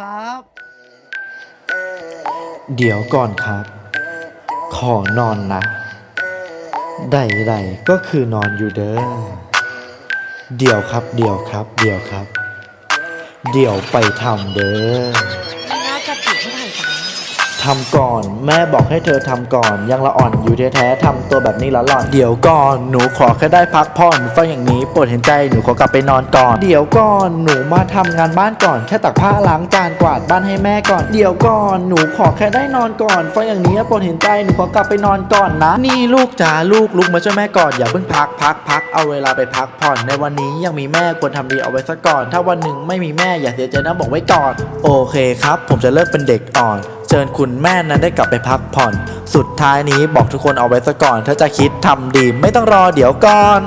ครับ เดี๋ยวก่อนครับ ขอนอนนะ ใดๆก็คือนอนอยู่เด้อ เดี๋ยวครับ เดี๋ยวครับ เดี๋ยวครับ เดี๋ยวไปทำเด้อ ไม่น่าจะผิดเท่าไหร่จ้า ทำก่อน แม่บอกให้เธอทำก่อน ยังละอ่อนอยู่แท้ๆทำตัวแบบนี้ละหล่อน เดี๋ยวก่อนหนูขอแค่ได้พักผ่อนฟังอย่างนี้ปรดเห็นใจหนูขอกลับไปนอนก่อน เดี๋ยวก่อนหนูมาทำงานบ้านก่อน แค่ตักผ้าล้างจานกวาดบ้านให้แม่ก่อน เดี๋ยวก่อนหนูขอแค่ได้นอนก่อนฟังอย่างนี้ปรดเห็นใจหนูขอกลับไปนอนก่อนนะ นี่ลูกจ๋าลูกลุกมาช่วยแม่ก่อนอย่าเพิ่งพักพักพักเอาเวลาไปพักผ่อนในวันนี้ยังมีแม่ควรทำดีเอาไว้ซะก่อน ถ้าวันหนึ่งไม่มีแม่อย่าเสียใจนะบอกไว้ก่อน โอเคครับ ผมจะเลิกเป็นเด็กอ่อน เชิญคุณแม่นั้นได้กลับไปพักผ่อน สุดท้ายนี้บอกทุกคนเอาไว้ซะก่อน ถ้าจะคิดทำดีไม่ต้องรอเดี๋ยวก่อน